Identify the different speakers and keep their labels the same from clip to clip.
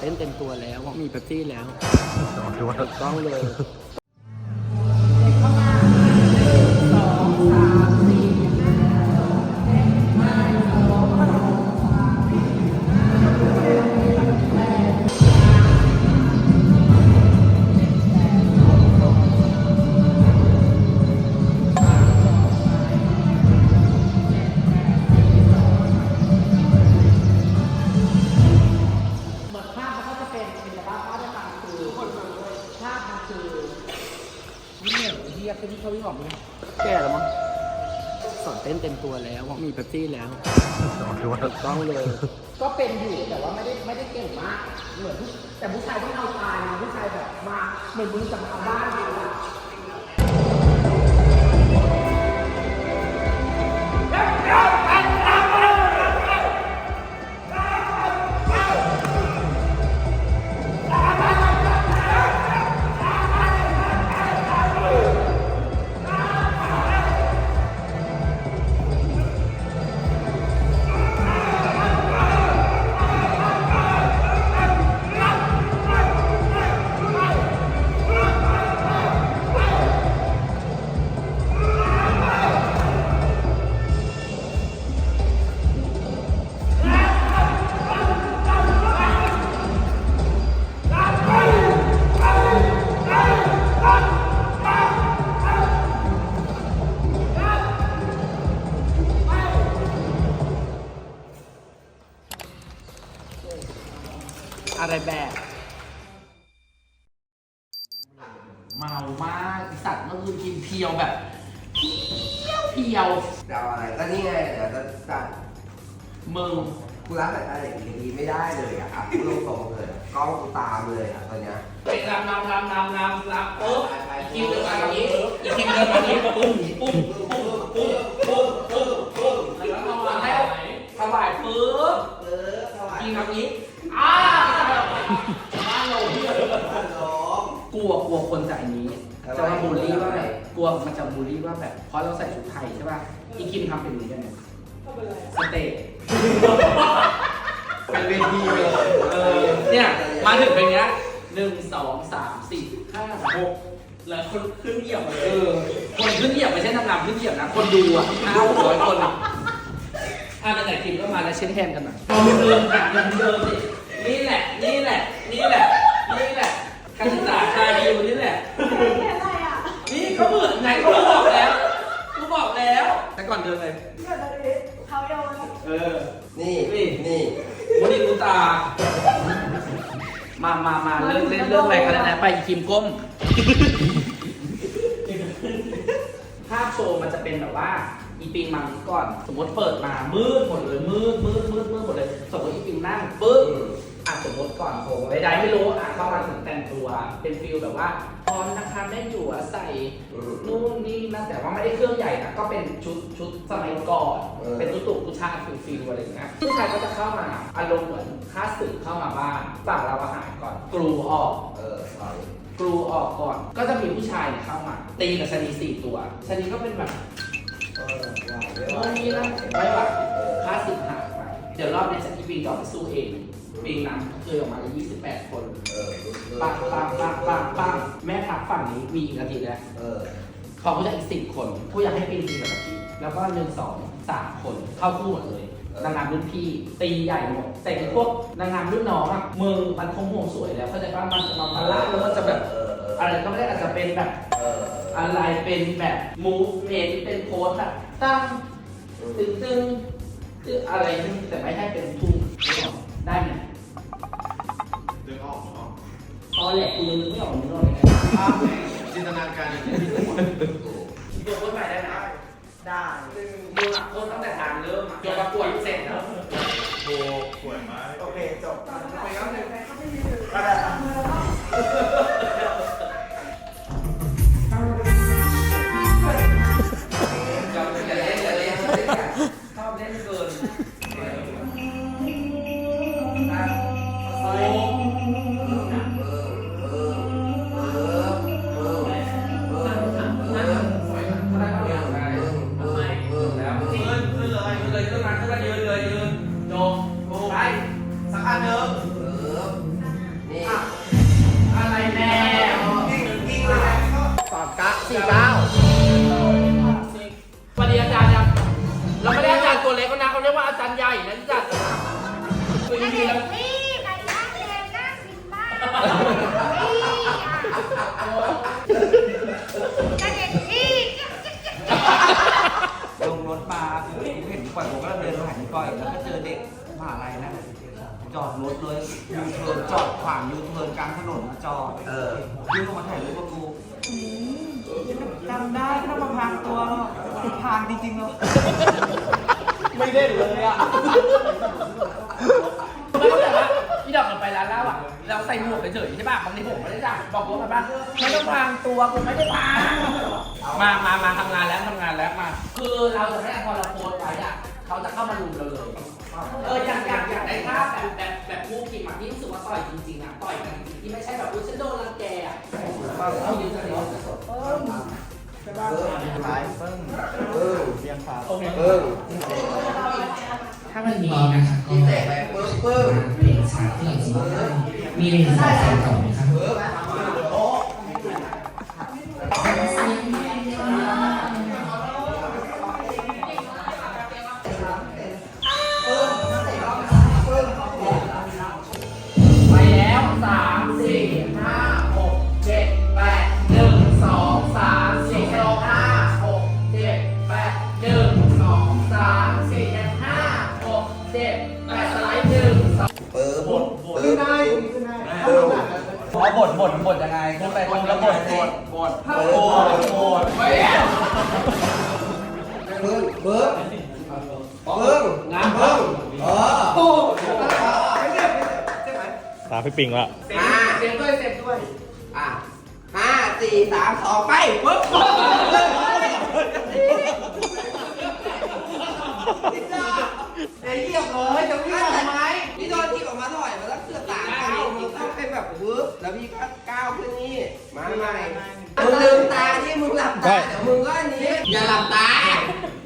Speaker 1: เต้นเต็มตัวแล้วมีเป๊ปซี่แล้ว
Speaker 2: ดูว่า
Speaker 1: ถูกต้องเลย
Speaker 3: คือวิ่งเหนื่อยไอ้เฮียคือที่เขาวิ่งออกมา
Speaker 1: แก่แล้วมั้งสอนเต้นเต็มตัวแล้วมีเป๊ปซี่แล้ว
Speaker 2: ดูว่า
Speaker 1: ถูกต้องเลย
Speaker 3: ก็เป็นอยู่แต่ว่าไม่ได้ไม่ได้เก่งมากเหมือนผู้แต่ผู้ชายต้องเอาตายนะผู้ชายแบบมาเหมือนมึงจะมาเอาบ้านอยู่ ยวเพียว
Speaker 4: จะเอาอะไรก็นี่ไงเดี๋ยวจะจัด
Speaker 3: มึง
Speaker 4: กูรับแต่อะไรอย่างนี้ไม่ได้เลยอะอะพูดตรงๆเลยกล้องกูตามเลยอะตอนเนี้ย
Speaker 3: ไปรำรำรำรำรำรำปุ๊บอีกทีเดินมาแบบนี้อีกทีเดินมาแบบนี้ปุ้มปุ้มปุ้มปุ้มปุ้มปุ้มปุ้มแล้วก็มาให้ถวายปุ๊บ
Speaker 4: เออสวัส
Speaker 3: กิ
Speaker 4: ดี
Speaker 3: นแบบนี้อ้าบ้านเราเพื่อน
Speaker 4: ครับน้อง
Speaker 3: กลัวกลัวคนจากอันนี้จะมาบูลลี่ว่าแบบก ลัวมันจะบูลลี่ว่าแบบเพราะเราใส่ชุดไทยใช่ป่ะอีคิมทำเป็นอย่างนี้ได้ไหมสเตจ
Speaker 4: เป็นเวทีเลย
Speaker 3: เออเนี่ยมาถึงเป็นเนี้ยหนึ่งสองสามสี่ห้าหกแล้วคนขึ้นเหยียบเลยเออคนขึ้นเหยียบไม่ใช่นางงามขึ้นเหยียบนะ คนดูอะห้าหกร้อยคนอะอะไหนๆคิมก็มาแล้วเช็คแฮนด์กันหน่อยเอามือเดิมแบบเดิมเดิมสินี่แหละ นี่แหละ นี่แหละ นี่แหละการศึกษาคาดิวนี่แหละ ก่อนเดินเลย
Speaker 5: เกิดอะไรขึ้นเขาโยน
Speaker 3: เออ
Speaker 4: นี่
Speaker 3: นี่
Speaker 4: นี่
Speaker 3: วันนี้กูตา มามามาเล่นเล่นเรื่องอะไรกันแล้วนะไปอีคิมก้ม ภาพโชว์มันจะเป็นแบบว่า อีปิงมานี้ก่อน สมมติเปิดมา มืดหมดเลย มืดมืดมืดมืดหมดเลย สมมติอีปิงนั่งปึ๊บอะสมมติก่อนโผล่ใดๆไม่รู้อะเข้ามาถึงแต่งตัว เป็นฟิลแบบว่าพร้ อมนะคะแม่หยัวใส่นู่นนี่นะแต่ว่าไม่ได้เครื่องใหญ่นะก็เป็นชุดชุดสมัยก่อนเป็นตุ๊กตุ๊กกุชาฟิลฟิลอะไรอย่างเงี้ยผู้ชายก็จะเข้ามาอารมณ์เหมือนค้าสึกเข้ามาบ้านฝั่งเราอาหารก่อน กรูออก
Speaker 4: เออใส่
Speaker 3: กรูออกก่อน ก็จะมีผู้ชายเนี่ยเข้ามา ตีกับชะนีสี่ตัวชะนีก็เป็นแบบ
Speaker 4: เออไหว
Speaker 3: โน่นนี่นั่น
Speaker 4: ไม่
Speaker 3: ไม่
Speaker 4: ไห
Speaker 3: ไห
Speaker 4: ว
Speaker 3: ว
Speaker 4: เออ
Speaker 3: ค้าสึกหายไปเดี๋ยวรอบนี้จะอีปิงจะออกไปสู้เองปิงนั้นเคยออกมาแล้ว28 คน
Speaker 4: เออ
Speaker 3: ปังปังปังปังปังแม่ทัพฝั่งนี้มีอีกนาทีแล้ว
Speaker 4: เออ
Speaker 3: ขอผู้ชายอีกสิบคนผู้อยากให้ปีนทีละนาทีแล้วก็หนึ่งสองสามคนเข้าคู่หมดเลยนางงามรุ่นพี่ตีใหญ่หมดแต่ไอ้พวกนางงามรุ่นน้องอะมึงมันคงห่วงสวยแล้วเข้าใจป่ะมันจะมามาละแล้วมันจะแบบ
Speaker 4: เออเออ
Speaker 3: อะไรก็ไม่ได้อาจจะเป็นแบบ
Speaker 4: เออ
Speaker 3: อะไรเป็นแบบ movement เป็นโพสแบบตั้งตึงตึงตึงอะไรนี่แต่ไม่ให้เป็นทุ่งได้ไหม ตอนแรกกูยังนึกไม่ออกนึกออกยังไง
Speaker 2: จินตนาการอย่างนี้
Speaker 3: ตัวโพสใหม่ได้ไหม
Speaker 5: ได้
Speaker 3: มึงอะโพสตั้งแต่ทางเริ่มอะจนประกวดเสร็จแล้ว
Speaker 2: โบสวยมาก
Speaker 5: โอเคจบไปแล้วหนึ่งไปเข้า ตัวเดี
Speaker 3: แดีไปนั่งเรนนั่งกินบ้าดีกระเด็นนี่ลงรถมาเห็นเห็นปล่อยผมก็เดินผ่านก่อยแล้วก็เจอเด็กมหาลัยนะ
Speaker 6: จอดรถเลยยูเทิร์นจอดขวางยูเทิร์นกลางถนนมาจอด
Speaker 4: เออ
Speaker 6: ยูลงมาถ่ายรูปกับกูจำได้ก็ต้องมาพางตัวหรอพางจริงๆหรอ
Speaker 3: ไม่ได้เลยอะ ร้านเหล้าอะ เราใส่หมวกเฉยๆใช่ป่ะบางทีผมไม่ได้จ่ายบอกว่าบ้านไม่ต้องพางตัวกูไม่ได้พางมามามาทำงานแล้วทำงานแล้วมา คือเราจะไม่พอเราโพสต์ไว้อะเขาจะเข้ามาลุมเราเลย เอออยากอยากอยากได้ภาพแบบแบบแบบคู่คิมอะที่รู้สึกว่าต่อยจริงๆอะต่อยกันจริงๆที่ไม่ใช่แบบอุ้ยฉันโดนรังแกอะเอายืนกันเลย
Speaker 1: ท้ายเพิ่ง
Speaker 4: เออ
Speaker 1: เรียงฟ้า
Speaker 4: เออ
Speaker 7: ถ้ามันมีนะคะก็
Speaker 4: ที่แตกไปปึ้งปึ้ง
Speaker 7: เพลงชาที่เราจะได้มีเลนส์สองแสนต่อไหมครับ
Speaker 4: บ
Speaker 6: ทบทบทยังไงขึ้นไปตรงแล้วบทบทบท
Speaker 4: เปิดบด
Speaker 3: ไปแล้ว
Speaker 4: เบิ้งเบิ้งเบิ้ง
Speaker 3: งาน
Speaker 4: เบิ้งเออ
Speaker 3: โอ้
Speaker 2: ตาพี่ปิงละ
Speaker 3: เซฟด้วยเซฟด้วย
Speaker 4: อะห้าสี่สามสองไปปึ๊บไอ้เหี้ยเลยจะวิ่งทำไมพี่โดนที่ออกมาถอยมาแล้วเสือกต่างกันพี่ต้องเป็นแบบปึ๊บแล้วพี่ก็ก้าวขึ้นนี่มาใหม่มึงลืมตาที่ มึงหลับตาเดี๋ยวมึงก็อันนี้ อย่าหลับตา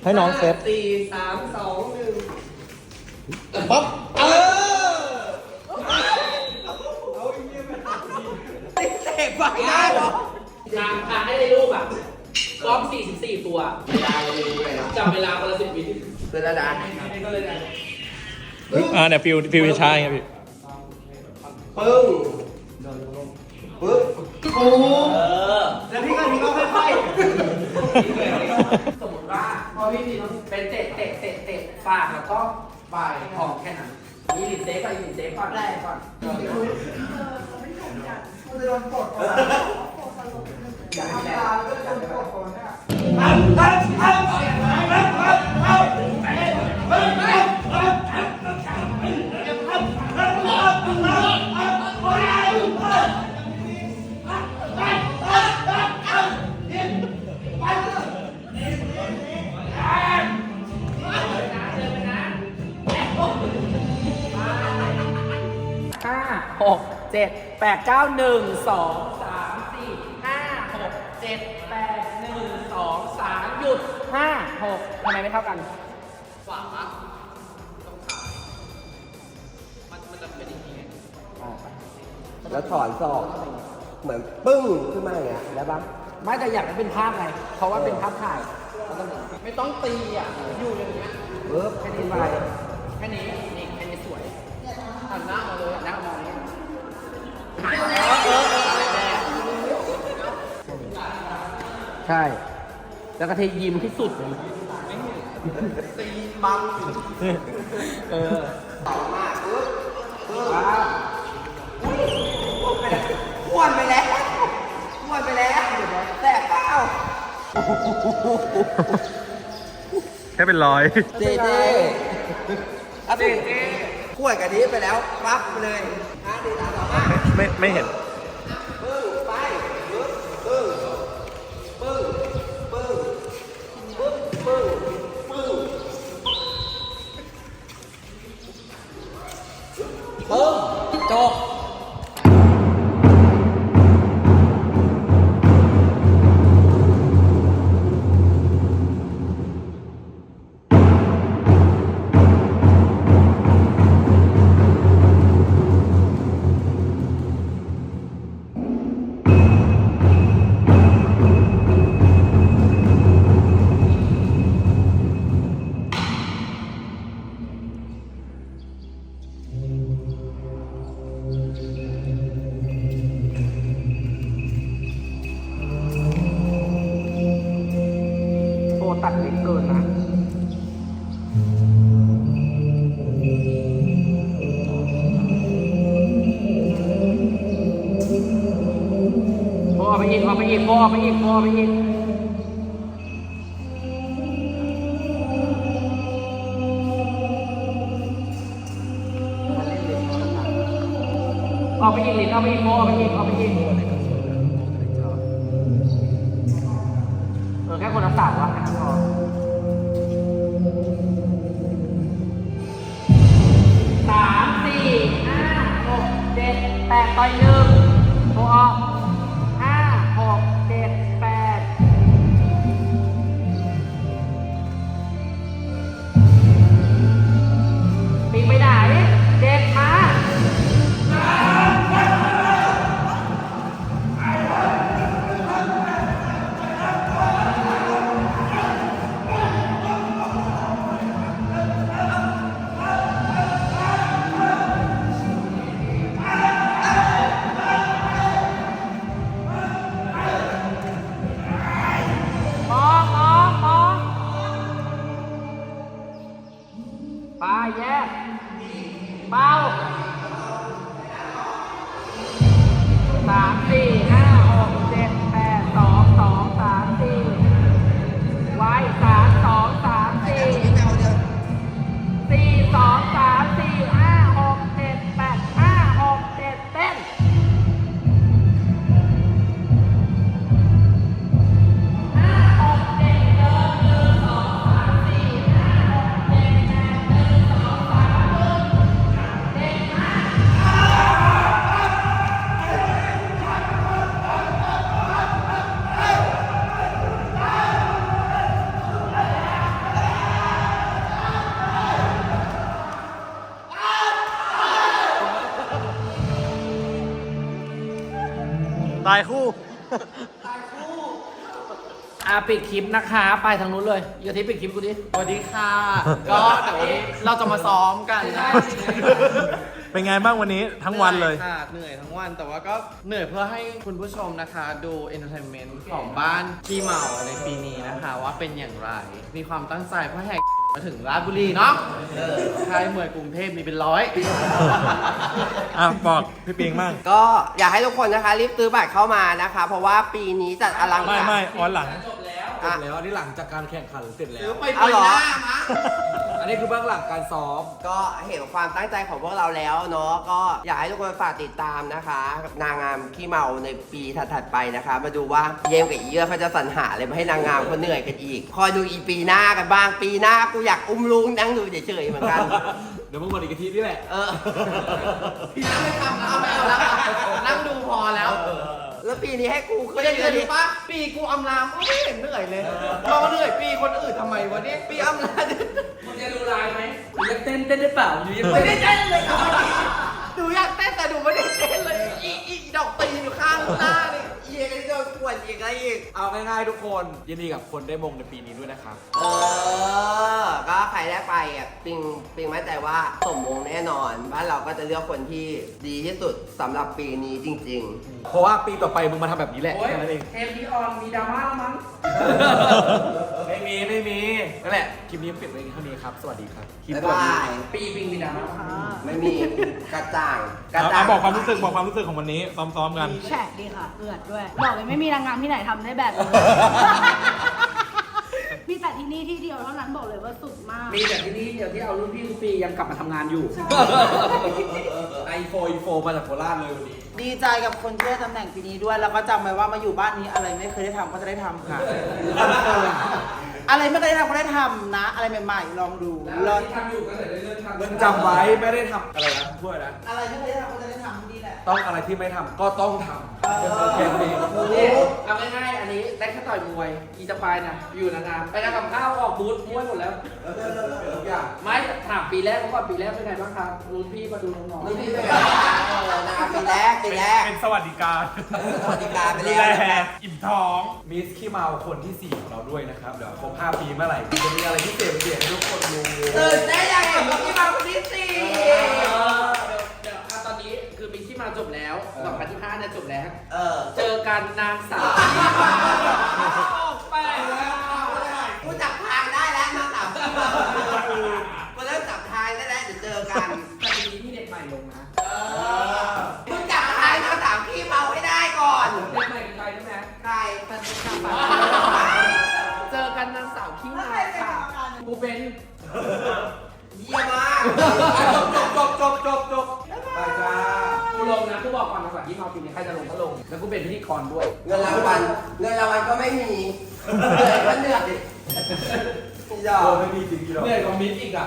Speaker 1: ให้น้องเซฟ
Speaker 4: สี่สามสองหนึ่ง
Speaker 1: ป๊อป
Speaker 4: เออเตะไปได้เหรอ
Speaker 3: ทางทางให้ในรูปอะกล้อง44 ตัว
Speaker 4: ดาวลืมเลยนะ
Speaker 3: จับเวลาคนละสิบวิ
Speaker 4: เป็นระดับ
Speaker 2: อ่าเนี่ยฟิวฟิวช้าไงพี่
Speaker 4: ปึ้งปึ๊บ
Speaker 3: เออ
Speaker 6: แล้วพี่ก็พี่ก็ค่อย
Speaker 3: สมมติว่าพอพี่พีเป็นเตะเตะเตะเตะฝากแล้วก็ปลายของแค่นั้นมีลินเซฟไปลินเซฟก่อนแรกก่อนห้า หกเจ็ดแปดเก้าหนึ่งสองสามสี่ห้าหกเจ็ดแปดหนึ่งสองสามหยุดห้าหกทำไมไม่เท่ากันฝาต้องขายมันมันจะเป็นอย่างนี้ไง
Speaker 4: แล้วถอนศอกเหมือนปึ้งขึ้นมาอย่างเงี้ยได้ปะ
Speaker 3: ไม่แต่อยากให้เป็นภาพไงเพราะว่าเป็นภาพถ่ายแล้วก็ไม่ต้องตีอะอยู่อย่างเงี้ย
Speaker 4: ปึ๊บ
Speaker 3: แค่นี้ไปแค่นี้นี่แค่นี้สวยหันหน้ามาเลย ใช่ แล้วก็เทยิ้มที่สุดเลย
Speaker 4: ตีบัง
Speaker 3: เออ
Speaker 4: ต่อมาปึ๊บปึ๊บอ้วนไปแล้วอ้วนไปแล้วแตกเปล่า
Speaker 2: แค่เป็นร้อย
Speaker 4: เจเจเจเจขวดกันนี้ไปแล้วปั๊บเลยห้าดีตาต่อมา
Speaker 2: ไม่ไม่เห็น อี
Speaker 3: กออกไปอีกโบออกไปอีกโบออกไปอีกออกไปอีกลินออกไปอีกโบออกไปอีกออกไปอีกเออแค่คนละสามวะแค่นั้นพอสามสี่ห้าหกเจ็ดแปดต่อยหนึ่งโบออก ตา
Speaker 2: ยคู่
Speaker 3: อะปิดคลิปนะคะ ไปทางนู้นเลยอย่าทิ้งปิดคลิปกูดิ
Speaker 6: สวัสดีค่ะ ก็เดี๋ยววันนี้เราจะมาซ้อมกันนะ
Speaker 2: เป็นไงบ้างวันนี้ทั้งวันเลย
Speaker 6: ค่ะเหนื่อยทั้งวันแต่ว่าก็เหนื่อยเพื่อให้คุณผู้ชมนะคะ ดูเอนเตอร์เทนเมนต์ของบ้านขี้เมาในปีนี้นะคะ ว่าเป็นอย่างไร มีความตั้งใจเพื่อแหก มาถึงราชบุรีเนาะใครเหมือนกรุงเทพมีเป็นร้อย
Speaker 2: อะบอกพี่ปิงบ้าง
Speaker 4: ก็อยากให้ทุกคนนะคะรีบซื้อบัตรเข้ามานะคะ เพราะว่าปีนี้จัดอลัง
Speaker 2: ไม่
Speaker 4: การ
Speaker 2: ไม่ออนหลัง
Speaker 4: อะ
Speaker 8: แล้ว อันนี้หลังจากการแข่งขันเสร็จแล้ว
Speaker 6: ไป
Speaker 4: เอาเหรอ
Speaker 8: อันนี้คือเบื้องหลังการซ้อม
Speaker 4: ก็เห็นความตั้งใจของพวกเราแล้วเนาะก็อยากให้ทุกคนฝากติดตามนะคะ นางงามขี้เมาในปีถัดๆไปนะคะ มาดูว่าเยมกับอีเยื่อเขาจะสรรหาอะไรมาให้นางงามเขาเหนื่อยกันอีก คอยดูอีปีหน้ากันบ้างปีหน้ากูอยากอุ้มลุงนั่งดูเฉยๆเหมือนกัน
Speaker 8: เดี๋ยวมึงวันอีกทีนี่แหละ
Speaker 4: เออ
Speaker 6: พี่นั่งไม่ทำเอาไม่เอาแล้วค่ะนั่งดูพอแล้ว
Speaker 4: แล้วปีนี้ให้กู
Speaker 6: ไม่
Speaker 4: ขึ้น
Speaker 6: ได้
Speaker 4: เย
Speaker 6: เงิ
Speaker 4: อะ
Speaker 6: น
Speaker 4: ดิ
Speaker 6: ปะปีกูอำลามก็ไม่เห็นเหนื่อยเลยเราเหนื่อยปีคนอื่นทำไมวะเนี่ยปีอำลาม
Speaker 3: มึงจะดูลายไหมหรือจะเต้นเต้นได้เปล่าหรือยัง
Speaker 6: ไม่ได้เต้นเลยครับหนูอยากเต้นแต่หนูไม่ได้เต้นเลยอีอีดอกตีนอยู่ข้างหน้านี่
Speaker 4: เอี ยกันโดนขวดอีกอะไรอีก
Speaker 8: เอาง่ายๆทุกคนยินดีกับคนได้มงในปีนี้ด้วยนะครับ
Speaker 4: เออ ก็ใครได้ไปอะปิงปิงมั่นใจว่าสมมงแน่นอนบ้านเราก็จะเลือกคนที่ดีที่สุดสำหรับปีนี้จริง
Speaker 8: เพราะว่าปีต่อไปมึงมาทำแบบนี้แหละ
Speaker 3: โอ้ย
Speaker 8: แค่นั้นเอง
Speaker 3: เทปนี้ออนมีดราม่าแล้วมั้ง
Speaker 8: ไม่มีไม่มีนั่นแหละค ลิปนี้ปิดไว้เท่านี้ครับ สวัสดีครับคลิป
Speaker 4: บ๊าย
Speaker 8: ตัว
Speaker 4: บา
Speaker 8: นี้
Speaker 4: ย
Speaker 3: ปีปิงมีดราม่า
Speaker 4: ๆไม่มีกระจ่างกระ
Speaker 2: เอา
Speaker 4: จ่า
Speaker 2: เอา
Speaker 4: ง
Speaker 2: บอกความรู้สึกบอกความรู้สึกของวันนี้ซ้อมๆกัน
Speaker 5: แฉะดีค่ะ เอือดด้วย บอกเลยไม่มีนางงามที่ไหนทำได้แบบนี้ มีแต่ที่นี่ที่เดียวเท่านั้นบอกเลยว่าสุดมาก
Speaker 3: มีแต่ที่นี่เดี๋ยวที่เอารุ่นพี่ทุกปียังกลับมาทำงานอยู่
Speaker 8: ไอโฟอีโฟมาจากโคราชเลยวันนี้
Speaker 6: ดีใจกับคนที่ได้ตำแหน่งปีนี้ด้วย แล้วก็จำไว้ว่ามาอยู่บ้านนี้อะไรไม่เคยได้ทำก็จะได้ทำค่ะ อะไรไม่เคยได้ทำก็ได้ทำนะ อะไรใหม่ๆ ลองดูลอง
Speaker 3: ทำอยู่ก็เลยได้เลื่อนทำ
Speaker 8: มึงจำไว้ไม่ได้ทำอะไรนะพูดอะไรนะ
Speaker 6: อะไรไม่เคยได้ทำก็จะได้ทำนี่แหละ
Speaker 8: ต้องอะไรที่ไม่ทำก็ต้องทำแค่
Speaker 3: เอาง่ายๆอันนี้แรกแค่ต่อยมวยอีสปายน่ะอยู่นานๆไปงานกับข้าวออกบูธมวยหมดแล้ว ไม่ถามปีแรกเพราะว่ปีแรกเป็นไงบ้างครับรุ่นพี่มาดูน้องๆรุ่
Speaker 4: นพี่เป็นไงปีแรกปีแรก
Speaker 2: เป็นสวัสดิการ
Speaker 4: สวัสดิการไปแล้ว
Speaker 2: อิ่มท้อง
Speaker 8: มิสขี้เมาคนที่ 4 ของเราด้วยนะครับ เดี๋ยวครบ5ปีเมื่อไหร่ จะมีอะไรที่เปลี่เด่นให้ทุกคนดู
Speaker 4: ตื่นได้ยังมิสขี้เมาคนที่
Speaker 3: 4 บแล้ว2025เนี่ยจบแล้ว
Speaker 4: เออ
Speaker 3: เจอกันนางสาว
Speaker 4: กูบอก
Speaker 3: ก่
Speaker 4: อน
Speaker 3: นะ
Speaker 8: ก่อนที่มาปีนี้ใครจะลงก็ลง แล้วกูเป็นพิธีกรด้วย
Speaker 4: เงินรางวัลเงินรางวัลก็ไม่มีเหนื่อยก็เหนื่อยยอม
Speaker 9: ไม่มีจริงๆหรอ
Speaker 8: เหนื่อยกว่ามิดอีกอะ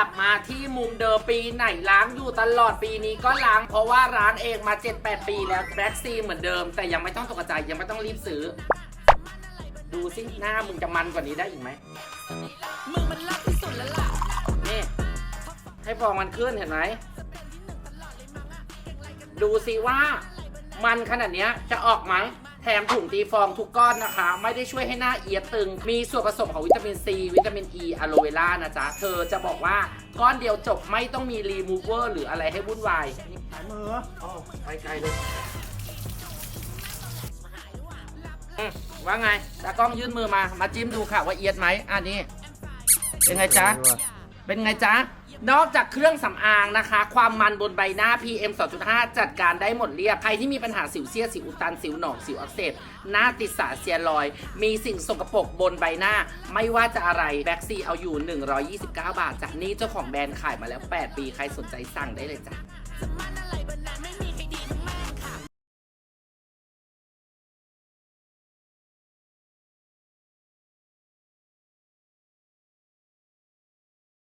Speaker 3: ลับมา
Speaker 8: ที่มุมเดิมปีไหนล้างอยู่ตลอดปีนี้ก็ล้าง เพราะว่าร้านเองมา 7-8 ปีแล้วแบล็กซีเหมือนเดิม แต่ยังไม่ต้องตกใจยังไม่ต้องรีบซื้อ ดูสิหน้ามึงจะมันกว่านี้ได้อีกไหมมึงมันลักที่สุดแล้วล่ะนี่ให้ฟองมันขึ้นเห็นไหมดูสิว่ามันขนาดเนี้ยจะออกไหม แถมถุงตีฟองทุกก้อนนะคะ ไม่ได้ช่วยให้หน้าเอียดตึง มีส่วนผสมของวิตามินซีวิตามินอ e, ีอะโลเวล่านะจ๊ะ เธอจะบอกว่าก้อนเดียวจบไม่ต้องมีรีมูเวอร์หรืออะไรให้วุ่นวายสายมืออ๋อไปไกลเลย
Speaker 3: อืมว่าไงตากล้องยื่นมือมา มาจิ้มดูค่ะว่าเอียดไหมอันนี้ เป็นไงจ๊ะ เป็นไงจ๊ะ นอกจากเครื่องสำอางนะคะ ความมันบนใบหน้า PM 2.5 จัดการได้หมดเรียบ ใครที่มีปัญหาสิวเสี้ยสิวอุดตันสิวหนองสิวอักเสบ หน้าติดสารเซียรอย มีสิ่งสกปรกบนใบหน้า ไม่ว่าจะอะไรแบ็กซีเอาอยู่ 129 บาทจากนี่เจ้าของแบรนด์ขายมาแล้ว 8 ปี ใครสนใจสั่งได้เลยจ้ะ